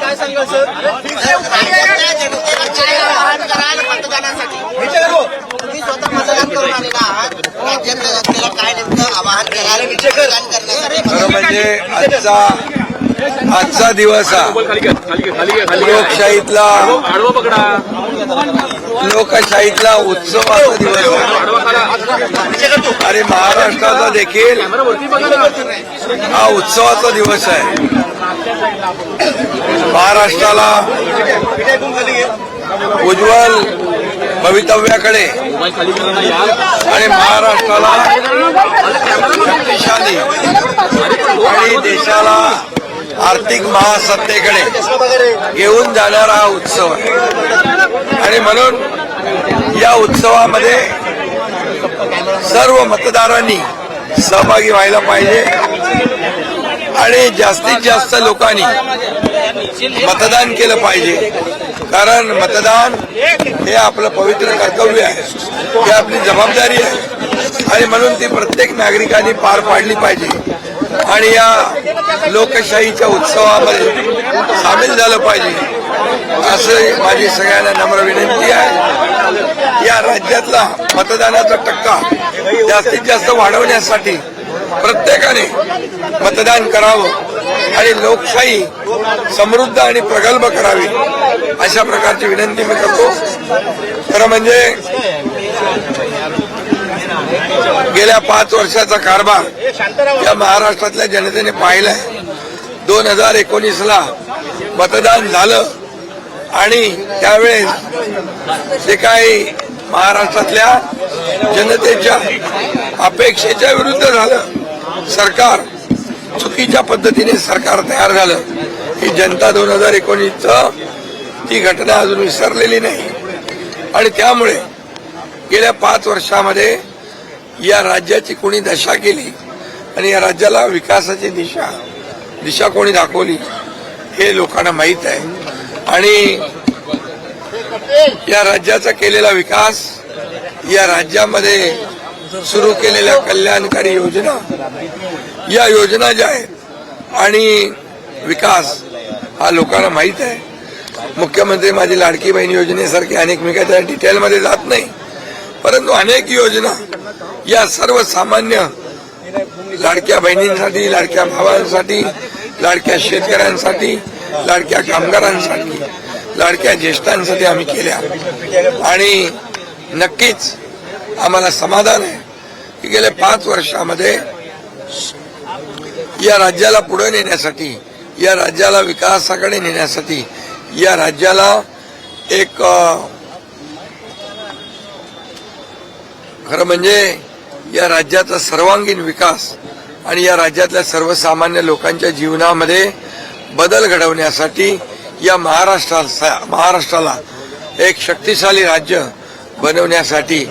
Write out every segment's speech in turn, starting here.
काय सांगाल सर तुम्ही स्वतः मतदान करून आलेला आहात राज्यात काय नेमकं आवाहन कराल करण्यासाठी म्हणजे आजचा दिवस हा. लोकशाहीतला लोकशाहीतला उत्सवाचा दिवस आणि महाराष्ट्राचा देखील हा उत्सवाचा दिवस आहे. महाराष्ट्राला उज्ज्वल भवितव्याकडे आणि महाराष्ट्राला शक्तिशाली आणि देशाला आर्थिक महासत्तेकडे घेऊन जाणारा हा उत्सव आहे. आणि म्हणून या उत्सवामध्ये सर्व मतदारांनी सहभागी व्हायला पाहिजे आणि जास्तीत जास्त लोकांनी मतदान केलं पाहिजे. कारण मतदान हे आपलं पवित्र कर्तव्य आहे. ही आपली जबाबदारी आहे. आणि म्हणून ती प्रत्येक नागरिकांनी पार पाडली पाहिजे. आणि या लोकशाहीच्या उत्सवामध्ये सामील झालं पाहिजे असं माझी सगळ्यांना नम्र विनंती आहे. या राज्यातला मतदानाचा टक्का जास्तीत जास्त वाढवण्यासाठी प्रत्येकाने मतदान करावं आणि लोकशाही समृद्ध आणि प्रगल्भ करावी अशा प्रकारची विनंती मी करतो. खरं म्हणजे गेल्या पाच वर्षाचा कारभार या महाराष्ट्रातल्या जनतेने पाहिलाय. दोन हजार एकोणीसला मतदान झालं आणि त्यावेळेस जे काही महाराष्ट्रातल्या जनतेच्या अपेक्षेच्या विरुद्ध झालं सरकार चुकीच्या पद्धतीने सरकार तयार झालं. ही जनता दोन हजार एकोणीसचं ती घटना अजून विसरलेली नाही. आणि त्यामुळे गेल्या पाच वर्षामध्ये या राज्याची कोणी दशा केली आणि या राज्याला विकासाची दिशा दिशा कोणी दाखवली हे लोकांना माहीत आहे. आणि या राज्याचा केलेला विकास या राज्यामध्ये सुरू केलेल्या कल्याणकारी योजना या योजना ज्या आहेत आणि विकास हा लोकांना माहीत आहे. मुख्यमंत्री माझी लाडकी बहीण योजनेसारखी अनेक मी काय त्या डिटेलमध्ये जात नाही. परंतु अनेक योजना या सर्वसामान्य लाडक्या बहिणींसाठी लाडक्या भावांसाठी लाडक्या शेतकऱ्यांसाठी लाडक्या कामगारांसाठी लाडक्या ज्येष्ठांसाठी आम्ही केल्या. आणि नक्कीच आम्हाला समाधान आहे की गेल्या पाच वर्षामध्ये या राज्याला पुढे नेण्यासाठी या राज्याला विकासाकडे नेण्यासाठी या राज्याला एक खरं म्हणजे या राज्याचा सर्वांगीण विकास आणि या राज्यातल्या सर्वसामान्य लोकांच्या जीवनामध्ये बदल घडवण्यासाठी या महाराष्ट्रा महाराष्ट्राला एक शक्तिशाली राज्य बनवण्यासाठी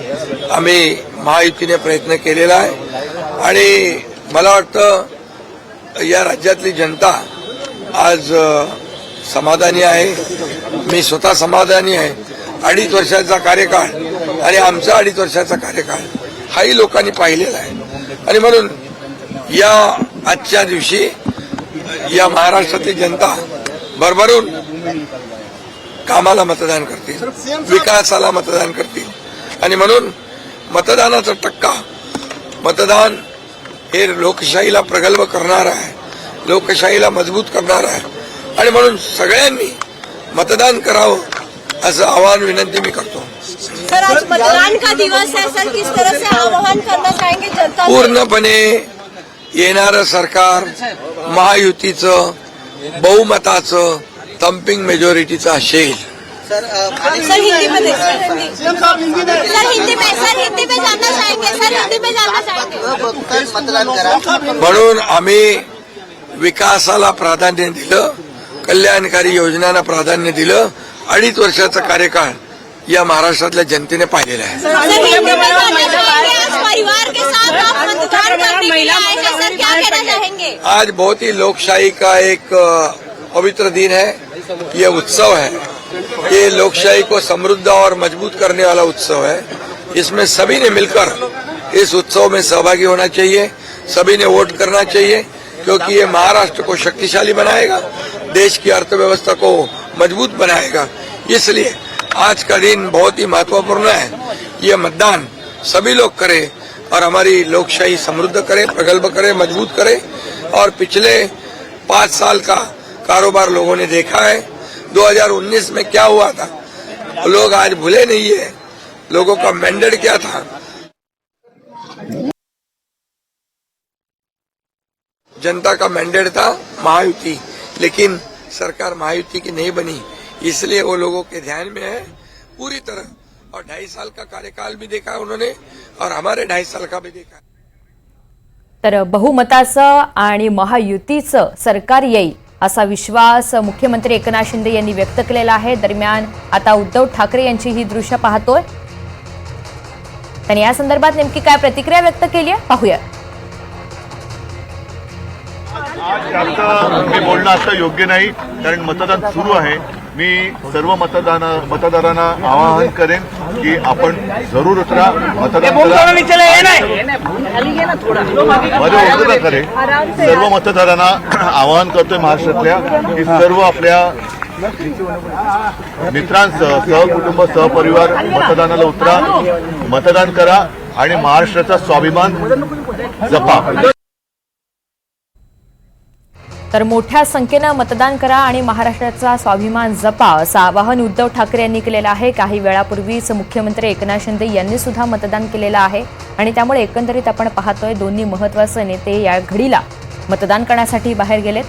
आम्ही महायुतीने प्रयत्न केलेला आहे. आणि मला वाटतं या राज्यातली जनता आज समाधानी आहे. मी स्वतः समाधानी आहे. अडीच वर्षाचा कार्यकाळ आणि आमचा अडीच वर्षाचा कार्यकाळ. हाही लोकांनी पाहिलेला आहे. आणि म्हणून या आजच्या दिवशी या महाराष्ट्रातील जनता भरभरून कामाला मतदान करतील विकासाला मतदान करतील. आणि म्हणून मतदानाचा टक्का मतदान हे लोकशाहीला प्रगल्भ करणार आहे लोकशाहीला मजबूत करणार आहे. आणि म्हणून सगळ्यांनी मतदान करावं असं आवाहन विनंती मी करतो. सर आज मतदान का दिवस है सर किस तरह से आह्वान करना चाहेंगे जनता से? पूर्णपणे येणारं सरकार महायुतीचं बहुमताचं थम्पिंग मेजॉरिटीचं असेल. सर अ, सर हिंदी में देख सर हिंदी. सर हिंदी में सर हिंदी में जानना चाहेंगे सर हिंदी में जानना चाहेंगे बघताच मतदान करा. म्हणून आम्ही विकासाला प्राधान्य दिलं कल्याणकारी योजनांना प्राधान्य दिलं अडीच वर्षाचा कार्यकाळ या महाराष्ट्रातल्या जनतेने पाहिलेला आहे. हैं सर क्या कहना चाहेंगे? आज बहुत ही लोकशाही का एक पवित्र दिन है। ये उत्सव है। ये लोकशाही को समृद्ध और मज़बूत करने वाला उत्सव है। इसमें सभी ने मिलकर इस उत्सव में सहभागी होना चाहिए। सभी ने वोट करना चाहिए क्योंकि ये महाराष्ट्र को शक्तिशाली बनाएगा। देश की अर्थव्यवस्था को मज़बूत बनाएगा। इसलिए आज का दिन बहुत ही महत्वपूर्ण है। ये मतदान सभी लोग करें और हमारी लोकशाही समृद्ध करे, प्रगल्भ करे, मज़बूत करे। और पिछले पाँच साल का कारोबार लोगों ने देखा है। 2019 में क्या हुआ था? लोग आज भूले नहीं है। लोगों का मैंडेट क्या था? जनता का मैंडेट था महायुति, लेकिन सरकार महायुति की नहीं बनी। इसलिए वो लोगों के ध्यान में है। पूरी तरह। और ढाई साल का कार्यकाल भी देखा उन्होंने और हमारे ढाई साल का भी देखा तर बहुमताचं आणि महायुतीचं सरकार येईल असा विश्वास मुख्यमंत्री एकनाथ शिंदे यांनी व्यक्त केलेला आहे. दरम्यान आता उद्धव ठाकरे यांची ही दृश्य पाहतोय. त्यांनी या संदर्भात नेमकी काय प्रतिक्रिया व्यक्त केली आहे? पाहूया. जास्त मी बोलणं असं योग्य नाही कारण मतदान सुरू आहे. मी सर्व मतदान मतदारांना आवाहन करेन की आपण जरूर उतरा. मतदान करा. मध्ये उतरा करे सर्व मतदारांना आवाहन करतोय महाराष्ट्रातल्या की सर्व आपल्या मित्रांसह सहकुटुंब सहपरिवार मतदानाला उतरा. मतदान करा आणि महाराष्ट्राचा स्वाभिमान जपा. तर मोठ्या संख्येनं मतदान करा आणि महाराष्ट्राचा स्वाभिमान जपा असं आवाहन उद्धव ठाकरे यांनी केलेलं आहे. काही वेळापूर्वीच मुख्यमंत्री एकनाथ शिंदे यांनी सुद्धा मतदान केलेलं आहे आणि त्यामुळे एकंदरीत आपण पाहतोय दोन्ही महत्त्वाचे नेते या घडीला मतदान करण्यासाठी बाहेर गेलेत.